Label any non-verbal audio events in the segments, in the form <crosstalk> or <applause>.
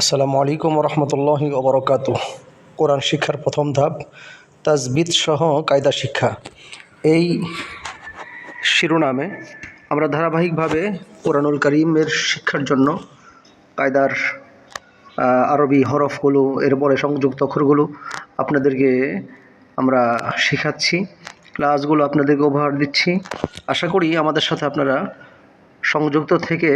আসসালামু আলাইকুম রহমতুল্লাহি ওবরকাত কোরআন শিক্ষার প্রথম ধাপ, তাজবিদ সহ কায়দা শিক্ষা। এই শিরোনামে আমরা ধারাবাহিকভাবে কোরআনুল করিমের শিক্ষার জন্য কায়দার আরবি হরফগুলো, এরপরে সংযুক্ত অক্ষরগুলো আপনাদেরকে আমরা শেখাচ্ছি। ক্লাসগুলো আপনাদেরকে উপহার দিচ্ছি। আশা করি আমাদের সাথে আপনারা সংযুক্ত থেকে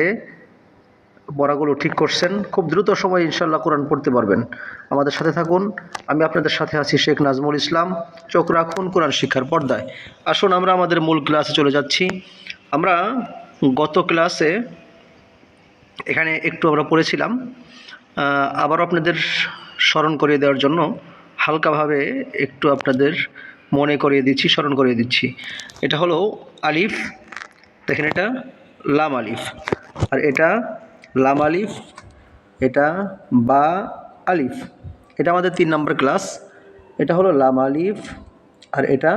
পড়াগুলো ঠিক করছেন। খুব দ্রুত সময়ে ইনশাল্লাহ কোরআন পড়তে পারবেন। আমাদের সাথে থাকুন। আমি আপনাদের সাথে আছি শেখ নাজমুল ইসলাম। চোখ রাখুন কোরআন শিক্ষার পর্দায়। আসুন আমরা আমাদের মূল ক্লাসে চলে যাচ্ছি। আমরা গত ক্লাসে এখানে একটু আমরা পড়েছিলাম। আহ, আবারও আপনাদের স্মরণ করিয়ে দেওয়ার জন্য হালকাভাবে একটু আপনাদের মনে করিয়ে দিচ্ছি স্মরণ করিয়ে দিচ্ছি। এটা হলো আলিফ। দেখেন এটা লাম আলিফ। আর এটা লাম আলিফ, এটা বা আলিফ। এটা আমাদের তিন নম্বর ক্লাস। এটা হলো লাম আলিফ আর এটা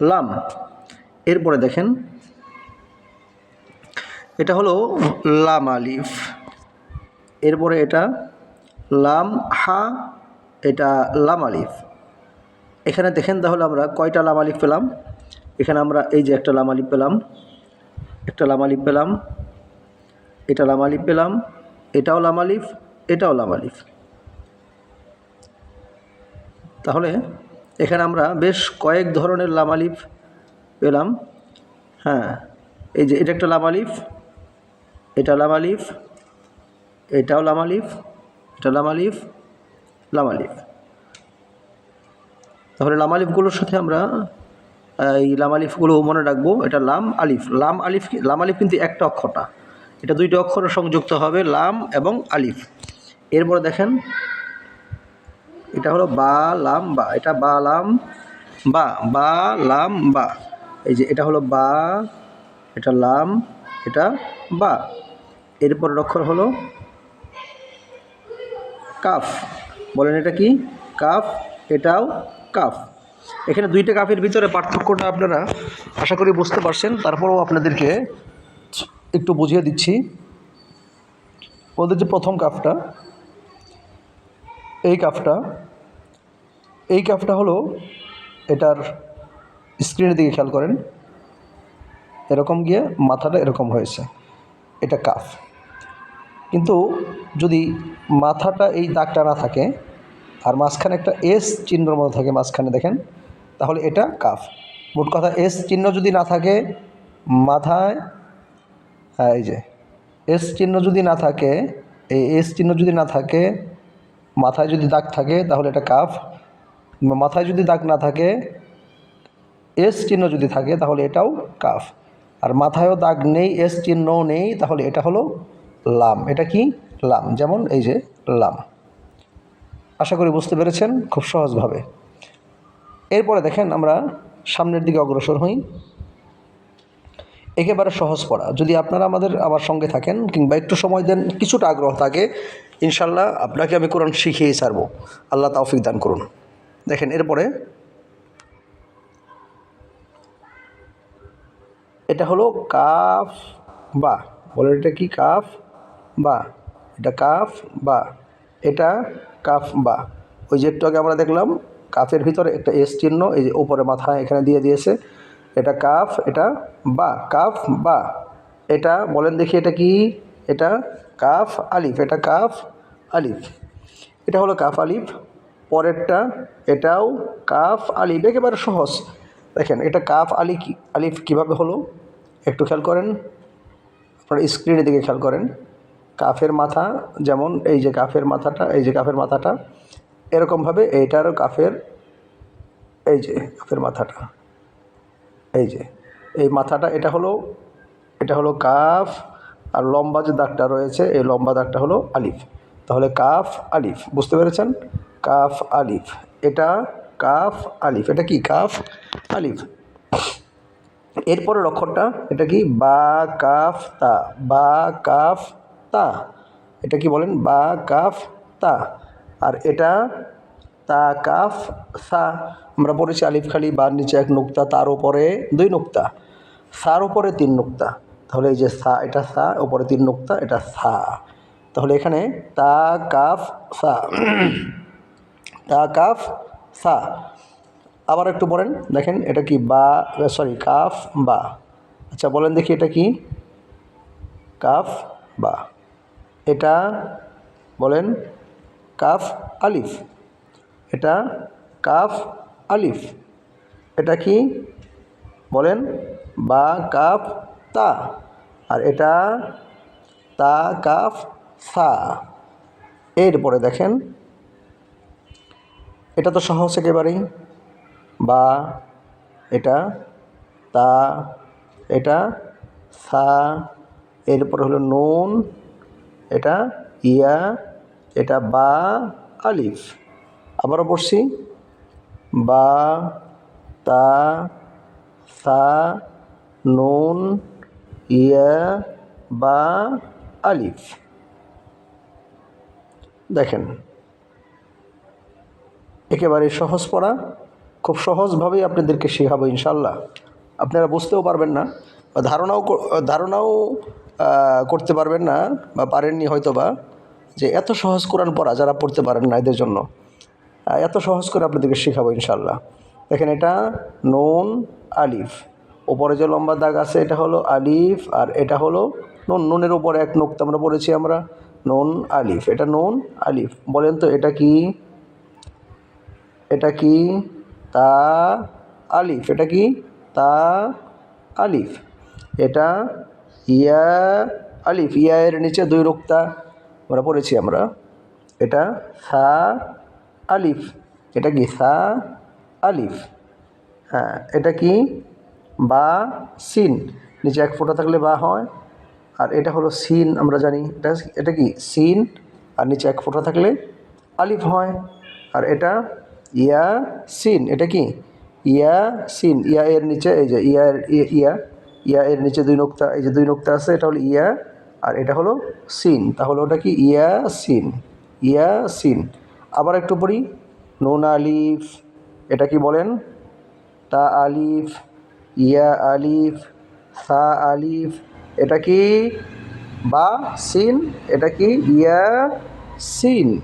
লাম। এরপরে দেখেন, এটা হলো লাম আলিফ। এরপরে এটা লাম হা, এটা লাম আলিফ। এখানে দেখেন তাহলে আমরা কয়টা লাম আলিফ পেলাম? এখানে আমরা এই যে একটা লাম আলিফ পেলাম, একটা লাম আলিফ পেলাম এটা লাম আলিফ পেলাম এটাও লাম আলিফ, এটাও লাম আলিফ। তাহলে এখানে আমরা বেশ কয়েক ধরনের লাম আলিফ পেলাম হ্যাঁ এই যে এটা একটা লাম আলিফ, এটা লাম আলিফ, এটাও লাম আলিফ, এটা লাম আলিফ লাম আলিফ। তাহলে লাম আলিফগুলোর সাথে আমরা, এই লাম আলিফগুলো মনে রাখব, এটা লাম আলিফ। লাম আলিফ লাম আলিফ কিন্তু একটা অক্ষরটা। এটা দুইটা অক্ষর সংযুক্ত হবে, লাম এবং আলিফ। এরপরে দেখেন, এটা হলো বা, লাম, বা। এটা বা, লাম, বা। বা, লাম, বা। এই যে এটা হলো বা, এটা লাম, এটা বা। এরপরের অক্ষর হলো কাফ। বলেন এটা কি? কাফ, এটাও কাফ। এখানে দুইটা কাফের ভিতরে পার্থক্যটা আপনারা আশা করি বুঝতে পারছেন, তারপরেও আপনাদেরকে একটু বুঝিয়ে দিচ্ছি। ওদের যে প্রথম কাফটা, এই কাফটা এই কাফটা হলো এটার স্ক্রিনের দিকে খেয়াল করেন, এরকম গিয়ে মাথাটা এরকম হয়েছে, এটা কাফ। কিন্তু যদি মাথাটা এই দাগটা না থাকে, আর মাঝখানে একটা এস চিহ্নর মতো থাকে মাঝখানে দেখেন, তাহলে এটা কাফ। মোট কথা এস চিহ্ন যদি না থাকে, মাথায় এই যে। এস চিহ্ন যদি না থাকে, এই এস চিহ্ন যদি না থাকে, মাথায় যদি দাগ থাকে, তাহলে এটা কাফ। মাথায় যদি দাগ না থাকে এস চিহ্ন যদি থাকে, তাহলে এটাও কাফ। আর মাথায়ও দাগ নেই এস চিহ্নও নেই, তাহলে এটা হলো লাম। এটা কি? লাম। যেমন এই যে লাম। আশা করি বুঝতে পেরেছেন, খুব সহজভাবে। এরপরে দেখেন আমরা সামনের দিকে অগ্রসর হই। একেবারে সহজ পড়া। যদি আপনারা আমাদের, আমার সঙ্গে থাকেন কিংবা একটু সময় দেন, কিছুটা আগ্রহ থাকে ইনশাল্লাহ আপনাকে আমি কোরআন শিখিয়েই ছাড়বো। আল্লাহ তাওফিক দান করুন। দেখেন, এরপরে এটা হলো কাফ, বা। বলেন এটা কি? কাফ, বা। এটা কাফ, বা। এটা কাফ, বা। ওই যে একটু আগে আমরা দেখলাম, কাফের ভিতরে একটা এস চিহ্ন, এই যে উপরে মাথায় এখানে দিয়ে দিয়েছে। এটা কাফ, এটা বা, কাফ, বা। এটা বলেন দেখি এটা কি? এটা কাফ, আলিফ, এটা কাফ, আলিফ। এটা হলো কাফ, আলিফ। পরেরটা, এটাও কাফ, আলিফ, একেবারে সহজ। দেখেন, এটা কাফ আলি আলিফ কীভাবে হলো? একটু খেয়াল করেন। আপনার স্ক্রিনের দিকে খেয়াল করেন। কাফের মাথা, যেমন এই যে কাফের মাথাটা, এই যে কাফের মাথাটা, এরকমভাবে এইটারও কাফের, এই যে কাফের মাথাটা। এই যে, এই মাথাটা, এটা হলো এটা হলো কাফ আর লম্বা যে দাগটা রয়েছে, এই লম্বা দাগটা হলো আলিফ। তাহলে কাফ, আলিফ, বুঝতে পেরেছেন? কাফ, আলিফ, এটা কাফ, আলিফ, এটা কি কাফ? আলিফ। এরপরের অক্ষরটা, এটা কি? বা, কাফ, তা, বা, কাফ, তা। এটা কি বলেন? বা, কাফ, তা। আর এটা তা কাফ সা, আমরা পড়েছি আলিফ খালি বার নিচে এক নুক্তা, তার উপরে দুই নুক্তা। সার উপরে তিন নুক্তা। তাহলে এই যে সা, এটা সা, উপরে তিন নুক্তা, এটা সা। তাহলে এখানে তা কাফ সা। <clears throat> তা কাফ সা। আবার একটু বলেন, দেখেন, এটা কি বা সরি, কাফ, বা। আচ্ছা বলেন দেখি এটা কি? কাফ, বা। এটা, বলেন, কাফ, আলিফ। এটা কাফ, আলিফ। এটা কি? বলেন, বা, কাফ, তা। আর এটা তা, কাফ সা এরপরে দেখেন, এটা তো সহজ একেবারেই। বা, এটা, তা, এটা সা এরপরে হলো নুন, এটা ইয়া, এটা বা, আলিফ। আবারও পড়ছি। বা, তা, সা, নুন, ইয়া, বা, আলিফ। দেখেন, একেবারে সহজ পড়া। খুব সহজভাবেই আপনাদেরকে শেখাবো ইনশাল্লাহ। আপনারা বুঝতেও পারবেন না বা ধারণাও ধারণাও করতে পারবেন না বা পারেননি হয়তো বা যে এত সহজ কোরআন পড়া যারা পড়তে পারেন না এদের জন্য। এত সহজ করে আপনাদেরকে শেখাবো ইনশাল্লাহ দেখেন এটা নুন, আলিফ। ওপরে যে লম্বা দাগ আছে, এটা হলো আলিফ, আর এটা হলো নুন। নুনের উপরে এক নোক্তা আমরা পড়েছি আমরা। নুন, আলিফ। এটা নুন, আলিফ। বলেন তো, এটা কি? এটা কি? তা, আলিফ। এটা কি? তা, আলিফ। এটা ইয়া, আলিফ। ইয়া এর নিচে দুই রুক্তা আমরা পড়েছি আমরা। এটা সা আলিফ। এটা কি সা? আলিফ। হ্যাঁ এটা কি? বা, সিন। নিচে এক ফোঁটা থাকলে বা হয়। আর এটা হলো সিন, আমরা জানি। এটা এটা কি? সিন। আর নিচে এক ফোঁটা থাকলে আলিফ হয়। আর এটা ইয়া সিন। এটা কি? ইয়া সিন। ইয়া এর নিচে, এই যে ইয়া ইয়া। ইয়া এর নিচে দুই নোক্তা, এই যে দুই নোক্তা আছে, এটা হলো ইয়া। আর এটা হলো সিন। তাহলে ওটা কি? ইয়া সিন। ইয়া সিন। আবার একটু পড়ি। নুন আলিফ, এটা কি বলেন? তা আলিফ, ইয়া আলিফ, সা আলিফ, এটা কি? বা, সিন, এটা কি? ইয়া, সিন।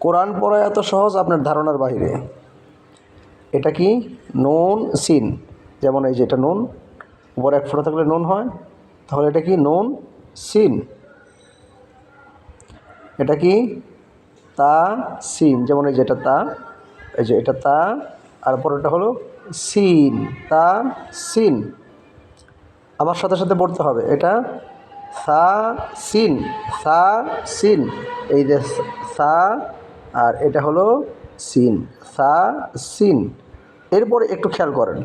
কোরআন পড়া এত সহজ আপনার ধারণার বাইরে এটা কি? নুন, সিন। যেমন এই যে এটা নুন, উপরে এক ফোঁটা থাকলে নুন হয়। তাহলে এটা কি? নুন, সিন। এটা কি? তা, সিন। যেমন এই যে এটা তা, এই যে এটা তা, আর পরেরটা হলো সিন। তা, সিন। আমার সাথে সাথে পড়তে হবে। এটা সা, সিন। সা, সিন। এই যে সা, আর এটা হলো সিন। সা, সিন। এরপরে একটু খেয়াল করেন।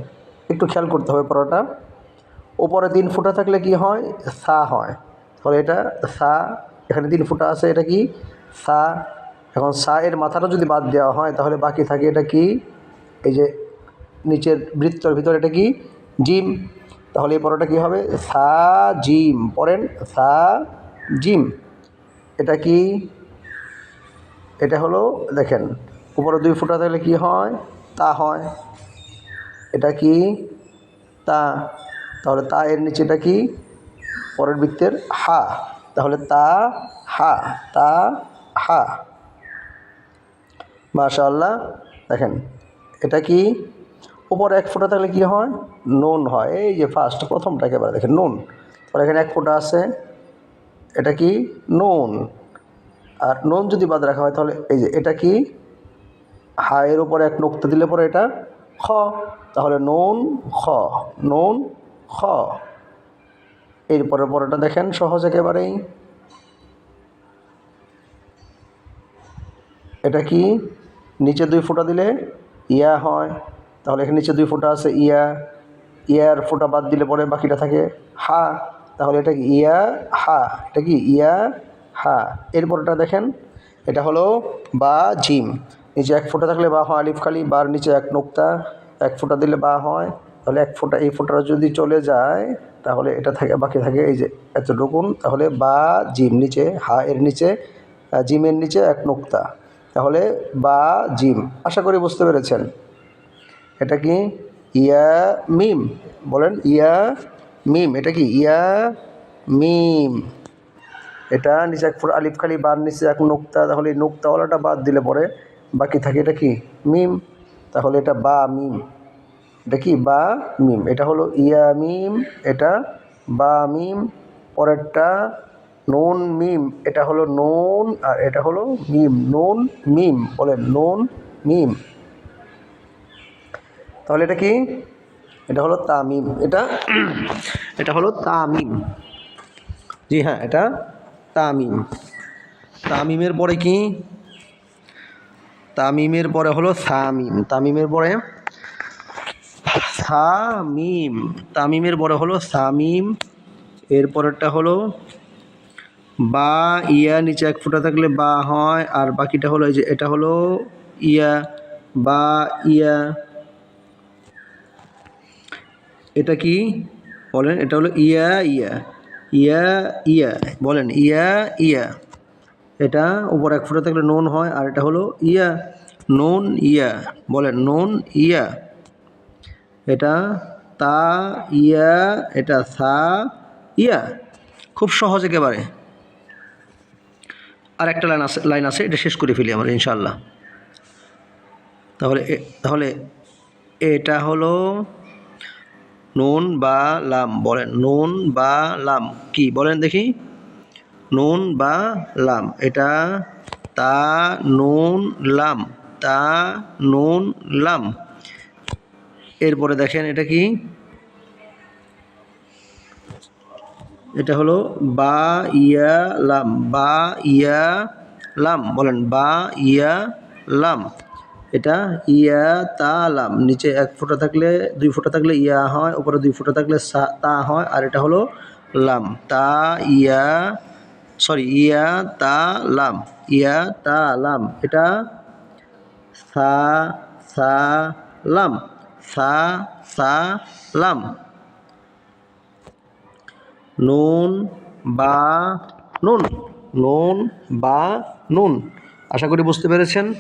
একটু খেয়াল করতে হবে পরোটা ওপরে তিন ফুটা থাকলে কি হয়? সা হয়। তাহলে এটা সা এখানে তিন ফুটা আছে, এটা কি? সা। এখন সা এর মাথাটা যদি বাদ দেওয়া হয়, তাহলে বাকি থাকে এটা কি? এই যে নিচের বৃত্তর ভিতরে এটা কি? জিম। তাহলে এই পরোটা কী হবে? সা জিম। পড়েন, সা জিম। এটা কি? এটা হলো, দেখেন, উপরে দুই ফুটা থাকলে কি হয়? তা হয়। এটা কি? তা। তাহলে তা এর নিচে এটা কি? পরের বৃত্তের হা। তাহলে তা, হা তা, হা। মাশাআল্লাহ, দেখেন, এটা কি? উপরে এক ফোঁটা থাকলে কি হয়? নুন হয়। এই যে ফার্স্ট প্রথমটা একেবারে দেখেন, নুন। পরে এখানে এক ফোঁটা আছে, এটা কি? নুন। আর নুন যদি বাদ রাখা হয়, তাহলে এই যে এটা কি? হায়ের উপরে এক নোক্তা দিলে পরে এটা খ। তাহলে নুন, খ। নুন, খ। এরপরে পরেটা দেখেন, সহজ একেবারেই। এটা কি? নিচে দুই ফোঁটা দিলে ইয়া হয়। তাহলে এখানে নিচে দুই ফোঁটা আছে ইয়া। ইয়ার ফোঁটা বাদ দিলে পরে বাকিটা থাকে হা। তাহলে এটা কি? ইয়া, হা। এটা কি? ইয়া, হা। এরপরটা দেখেন, এটা হলো বা, জিম। নিচে এক ফোঁটা থাকলে বা হয় আলিফ খালি, বার নিচে এক নোক্তা। এক ফোঁটা দিলে বা হয়। তাহলে এক ফোঁটা, এই ফোঁটাটা যদি চলে যায় তাহলে এটা থাকে, বাকি থাকে এই যে এতটুকুন, তাহলে বা জিম নিচে, হা এর নিচে জিমের নিচে এক নোক্তা। তাহলে বা জিম, আশা করি বুঝতে পেরেছেন। এটা কি? ইয়া মিম, বলেন, ইয়া মিম, এটা কি? ইয়া মিম। এটা নিচে এক ফুট আলিফ খালি, বার নিচে এক নোক্তা, তাহলে নোক্তাওয়ালাটা বাদ দিলে পরে বাকি থাকে এটা কি? মিম। তাহলে এটা বা মিম। এটা কি বা, মিম, এটা হলো ইয়া, মিম, এটা বা, মিম, পরেরটা নুন, মিম, এটা হলো নুন, আর এটা হলো মিম, নুন, মিম, বলেন, নুন, মিম। তাহলে এটা কি? এটা হলো তামিম এটা এটা হলো তামিম জি হ্যাঁ এটা তামিম তামিমের পরে কি? তামিমের পরে হলো সামিম তামিমের পরে সামিম তামিমের বড় হলো সামিম। এর পরেরটা হলো বা, ইয়া, নিচে এক ফোঁটা থাকলে বা হয়। আর বাকিটা হলো এই যে, এটা হলো ইয়া, বা, ইয়া। এটা কি বলেন? এটা হলো ইয়া ইয়া। ইয়া ইয়া। বলেন, ইয়া ইয়া। এটা উপর এক ফুটা থাকলে নুন হয়। আর এটা হলো ইয়া, নুন, ইয়া। বলেন, নুন, ইয়া। এটা তা, ইয়া, এটা সা, ইয়া। খুব সহজ একেবারে। আর একটা লাইন আছে লাইন আছে, এটা শেষ করে ফেলি আমরা ইনশাল্লাহ তাহলে তাহলে এটা হলো নুন বা লাম, বলেন, নুন বা লাম, কি বলেন দেখি? নুন বা লাম, এটা তা, নুন, লাম, তা, নুন, লাম। এরপরে দেখেন এটা কি? এটা হলো বা ইয়া লাম, বা ইয়া লাম, বলেন বা ইয়া লাম। এটা ইয়া তা লাম, নিচে এক ফোঁটা থাকলে দুই ফোঁটা থাকলে ইয়া হয়, উপরে দুই ফোঁটা থাকলে তা হয়, আর এটা হলো লাম। তা ইয়া, সরি, ইয়া তা লাম, ইয়া তা লাম। এটা সা সা লাম। সা সা, লাম। নুন, বা, নুন। নুন, বা, নুন। আশা করি বুঝতে পেরেছেন।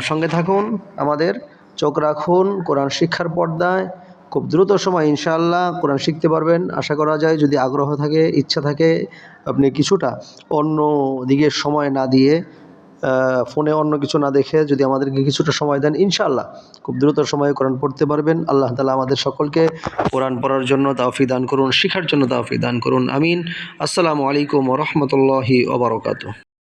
সঙ্গে থাকুন আমাদের। চোখ রাখুন কোরআন শিক্ষার পর্দায়। খুব দ্রুত সময়, ইনশাআল্লাহ কোরআন শিখতে পারবেন। আশা করা যায়, যদি আগ্রহ থাকে, ইচ্ছা থাকে, আপনি কিছুটা অন্য দিকে সময় না দিয়ে ফোনে অন্য কিছু না দেখে যদি আমাদেরকে কিছুটা সময় দেন, ইনশাআল্লাহ খুব দ্রুত সময়ে কোরআন পড়তে পারবেন। আল্লাহ তালা আমাদের সকলকে কোরআন পড়ার জন্য তাওফি দান করুন, শেখার জন্য তাওফি দান করুন। আমিন। আসসালামু আলাইকুম রহমতুল্লাহি ওবরকাত